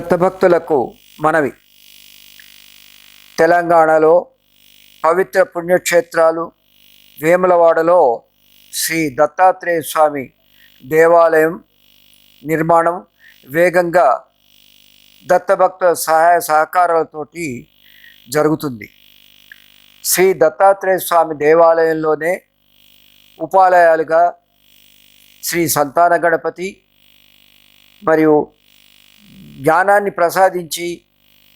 దత్తభక్తులకు మనవి. తెలంగాణలో పవిత్ర పుణ్యక్షేత్రాలు వేములవాడలో శ్రీ దత్తాత్రేయ స్వామి దేవాలయం నిర్మాణం వేగంగా దత్తభక్తుల సహాయ సహకారాలతోటి జరుగుతుంది. శ్రీ దత్తాత్రేయ స్వామి దేవాలయంలోనే ఉపాలయాలుగా శ్రీ సంతాన గణపతి మరియు జ్ఞానాన్ని ప్రసాదించి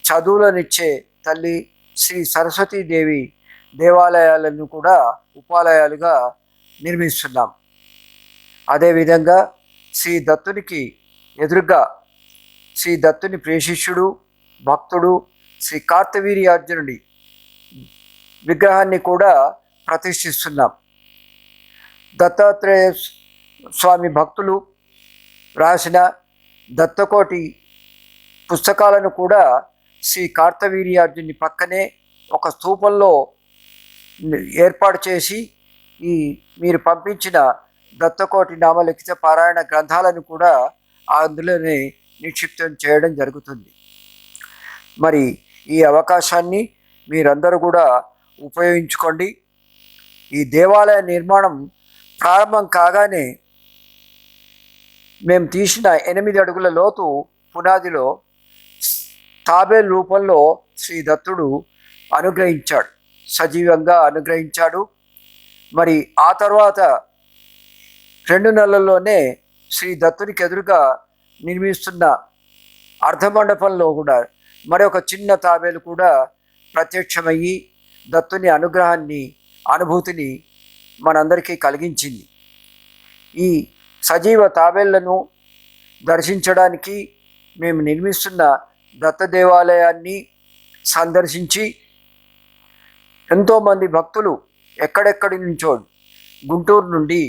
చదువులనిచ్చే తల్లి శ్రీ సరస్వతీదేవి దేవాలయాలను కూడా ఉపాలయాలుగా నిర్మిస్తున్నాం. అదేవిధంగా శ్రీ దత్తునికి ఎదురుగా శ్రీ దత్తుని ప్రేషిష్యుడు భక్తుడు శ్రీ కార్తవీర్యార్జునుడి విగ్రహాన్ని కూడా ప్రతిష్ఠిస్తున్నాం. దత్తాత్రేయ స్వామి భక్తులు రాసిన దత్తకోటి పుస్తకాలను కూడా శ్రీ కార్తవీర్యార్జుని పక్కనే ఒక స్థూపంలో ఏర్పాటు చేసి ఈ మీరు పంపించిన దత్తకోటి నామలిఖిత పారాయణ గ్రంథాలను కూడా అందులోనే నిక్షిప్తం చేయడం జరుగుతుంది. మరి ఈ అవకాశాన్ని మీరందరూ కూడా ఉపయోగించుకోండి. ఈ దేవాలయ నిర్మాణం ప్రారంభం కాగానే మేము తీసిన ఎనిమిది అడుగుల లోతు పునాదిలో తాబేల్ రూపంలో శ్రీ దత్తుడు అనుగ్రహించాడు. సజీవంగా అనుగ్రహించాడు. మరి ఆ తర్వాత రెండు నెలల్లోనే శ్రీ దత్తునికి ఎదురుగా నిర్మిస్తున్న అర్ధమండపంలో కూడా ఒక చిన్న తాబేలు కూడా ప్రత్యక్షమయ్యి దత్తుని అనుగ్రహాన్ని అనుభూతిని మనందరికీ కలిగించింది. ఈ సజీవ తాబేళ్ళను దర్శించడానికి మేము నిర్మిస్తున్న దత్త దేవాలయాన్ని సందర్శించి ఎంతోమంది భక్తులు ఎక్కడెక్కడి నుంచో గుంటూరు నుండి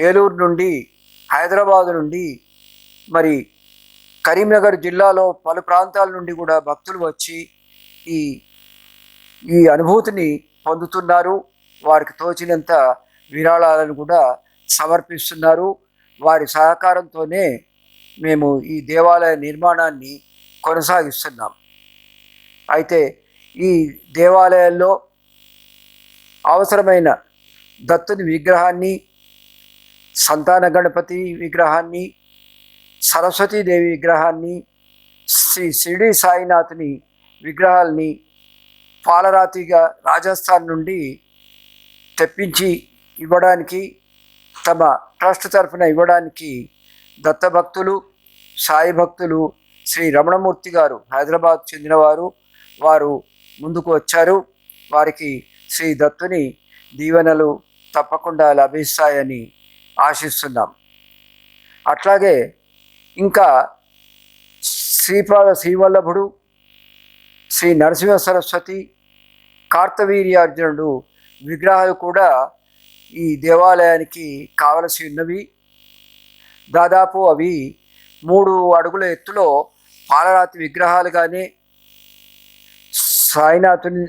ఏలూరు నుండి హైదరాబాద్ నుండి మరి కరీంనగర్ జిల్లాలో పలు ప్రాంతాల నుండి కూడా భక్తులు వచ్చి ఈ ఈ అనుభూతిని పొందుతున్నారు. వారికి తోచినంత విరాళాలను కూడా సమర్పిస్తున్నారు. వారి సహకారంతోనే మేము ఈ దేవాలయ నిర్మాణాన్ని కొనసాగిస్తున్నాం. అయితే ఈ దేవాలయాల్లో అవసరమైన దత్తుని విగ్రహాన్ని సంతాన గణపతి విగ్రహాన్ని సరస్వతీదేవి విగ్రహాన్ని శ్రీ షిరిడి సాయినాథుని విగ్రహాల్ని పాలరాతిగా రాజస్థాన్ నుండి తెప్పించి ఇవ్వడానికి తమ ట్రస్ట్ తరఫున ఇవ్వడానికి దత్తభక్తులు సాయి భక్తులు శ్రీ రమణమూర్తి గారు హైదరాబాద్ చెందినవారు. వారు ముందుకు వచ్చారు. వారికి శ్రీ దత్తుని దీవెనలు తప్పకుండా లభిస్తాయని ఆశిస్తున్నాం. అట్లాగే ఇంకా శ్రీపాద శ్రీవల్లభుడు శ్రీ నరసింహ సరస్వతి కార్తవీర్యార్జునుడు విగ్రహాలు కూడా ఈ దేవాలయానికి కావలసి ఉన్నవి. దాదాపు అవి మూడు అడుగుల ఎత్తులో పాలరాతి విగ్రహాలు కానీ సాయినాథుని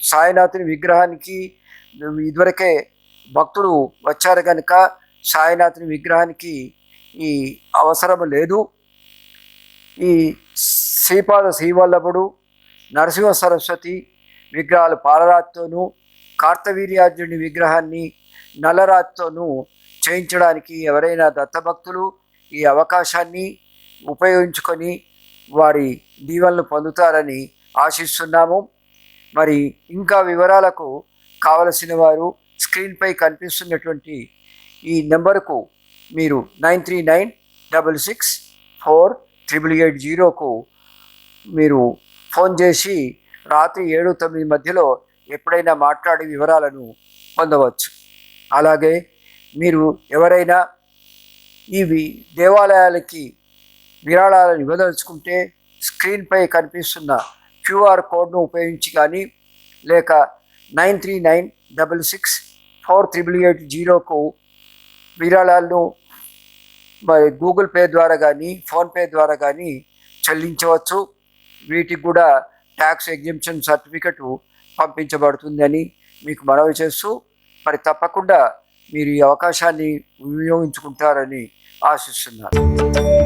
సాయినాథుని విగ్రహానికి ఇదివరకే భక్తులు వచ్చారు కనుక సాయినాథుని విగ్రహానికి ఈ అవసరం లేదు. ఈ శ్రీపాద శ్రీవల్లభుడు నరసింహ సరస్వతి విగ్రహాలు పాలరాతితోనూ కార్తవీర్యార్జుని విగ్రహాన్ని నల్లరాతితోనూ చేయించడానికి ఎవరైనా దత్తభక్తులు ఈ అవకాశాన్ని ఉపయోగించుకొని వారి దీవెనలు పొందుతారని ఆశిస్తున్నాము. మరి ఇంకా వివరాలకు కావలసిన వారు స్క్రీన్పై కనిపిస్తున్నటువంటి ఈ నెంబర్కు మీరు nine three nine double six four triple eight జీరోకు మీరు ఫోన్ చేసి రాత్రి ఏడు తొమ్మిది మధ్యలో ఎప్పుడైనా మాట్లాడి వివరాలను పొందవచ్చు. అలాగే మీరు ఎవరైనా ఇవి దేవాలయాలకి విరాళాలను ఇవ్వదలుచుకుంటే స్క్రీన్పై కనిపిస్తున్న క్యూఆర్ కోడ్ను ఉపయోగించి కానీ లేక nine three nine double six four triple eight జీరోకు విరాళాలను మరి గూగుల్ పే ద్వారా కానీ ఫోన్పే ద్వారా కానీ చెల్లించవచ్చు. వీటికి కూడా ట్యాక్స్ ఎగ్జిబిషన్ సర్టిఫికెట్ పంపించబడుతుందని మీకు మనవి చేస్తూ మరి తప్పకుండా మీరు ఈ అవకాశాన్ని వినియోగించుకుంటారని ఆశిస్తున్నాను.